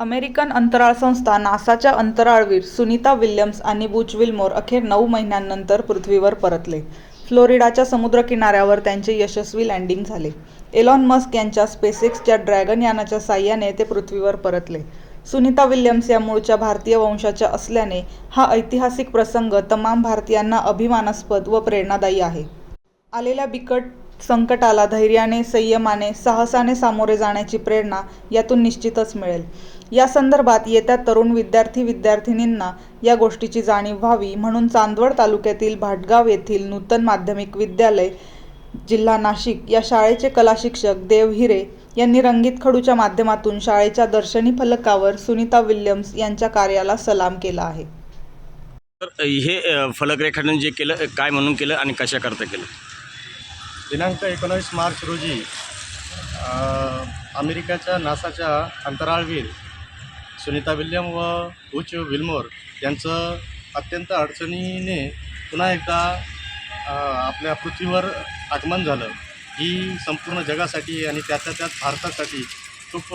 American अंतराळ संस्था नासाच्या अंतराळवीर Sunita Williams आणि बुच विल्मोर अखेर नऊ महिन्यांनंतर पृथ्वीवर परतले. फ्लोरिडाच्या समुद्रकिनाऱ्यावर त्यांचे यशस्वी लँडिंग झाले. एलॉन मस्क यांच्या स्पेसिक्सच्या ड्रॅगन यानाच्या साह्याने ते पृथ्वीवर परतले. सुनीता विल्यम्स या मूळच्या भारतीय वंशाच्या असल्याने हा ऐतिहासिक प्रसंग तमाम भारतीयांना अभिमानास्पद व प्रेरणादायी आहे. आलेल्या बिकट संकटाला धैर्याने संयमाने साहसाने सामोरे जाण्याची प्रेरणा यातून निश्चितच मिळेल. या संदर्भात येत्या तरुण विद्यार्थी विद्यार्थिनींना या गोष्टीची जाणीव व्हावी म्हणून चांदवड तालुक्यातील भाटगाव येथील नूतन माध्यमिक विद्यालय जिल्हा नाशिक या शाळेचे कला शिक्षक देव हिरे यांनी रंगीत खडूच्या माध्यमातून शाळेच्या दर्शनी फलकावर सुनीता विल्यम्स यांच्या कार्याला सलाम केला आहे. तर हे फलक रेखाटन जे केलं काय म्हणून केलं आणि कशाकरता केलं? दिनांक एकोणावीस मार्च रोजी अमेरिकेच्या नासाच्या अंतराळवीर सुनीता विल्यम व उच विल्मोर यांचं अत्यंत अडचणीने पुन्हा एकदा आपल्या पृथ्वीवर आगमन झालं. ही संपूर्ण जगासाठी आणि त्यातल्या त्यात भारतासाठी खूप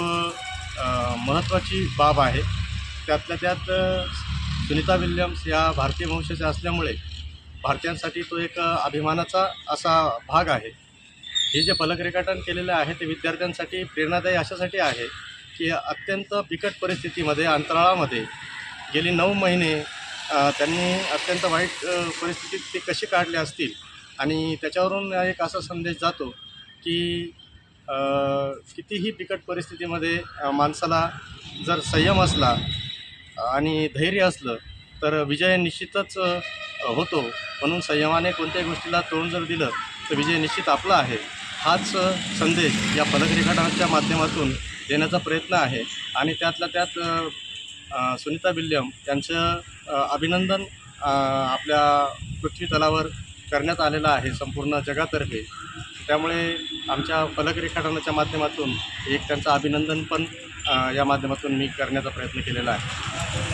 महत्त्वाची बाब आहे. त्यातल्या त्यात सुनीता विल्यम्स या भारतीय वंशाच्या असल्यामुळे भारतीयांसाठी तो एक अभिमानाचा असा भाग आहे. हे जे फलकरेखाटन केलेलं आहे ते विद्यार्थ्यांसाठी प्रेरणादायी अशासाठी आहे की अत्यंत बिकट परिस्थितीमध्ये अंतराळामध्ये गेली नऊ महिने त्यांनी अत्यंत वाईट परिस्थितीत ते कसे काढले असतील? आणि त्याच्यावरून एक असा संदेश जातो की कितीही बिकट परिस्थितीमध्ये माणसाला जर संयम असला आणि धैर्य असलं तर विजय निश्चितच होतो. म्हणून संयमाने कोणत्याही गोष्टीला तोंड जर दिलं तर विजय निश्चित आपला आहे. हाच संदेश या फलकरेखाटनाच्या माध्यमातून देण्याचा प्रयत्न आहे. आणि त्यातल्या त्यात सुनीता विल्यम यांचं अभिनंदन आपल्या पृथ्वीतलावर करण्यात आलेलं आहे संपूर्ण जगातर्फे. त्यामुळे आमच्या फलकरेखाटनाच्या माध्यमातून एक त्यांचं अभिनंदन पण या माध्यमातून मी करण्याचा प्रयत्न केलेला आहे.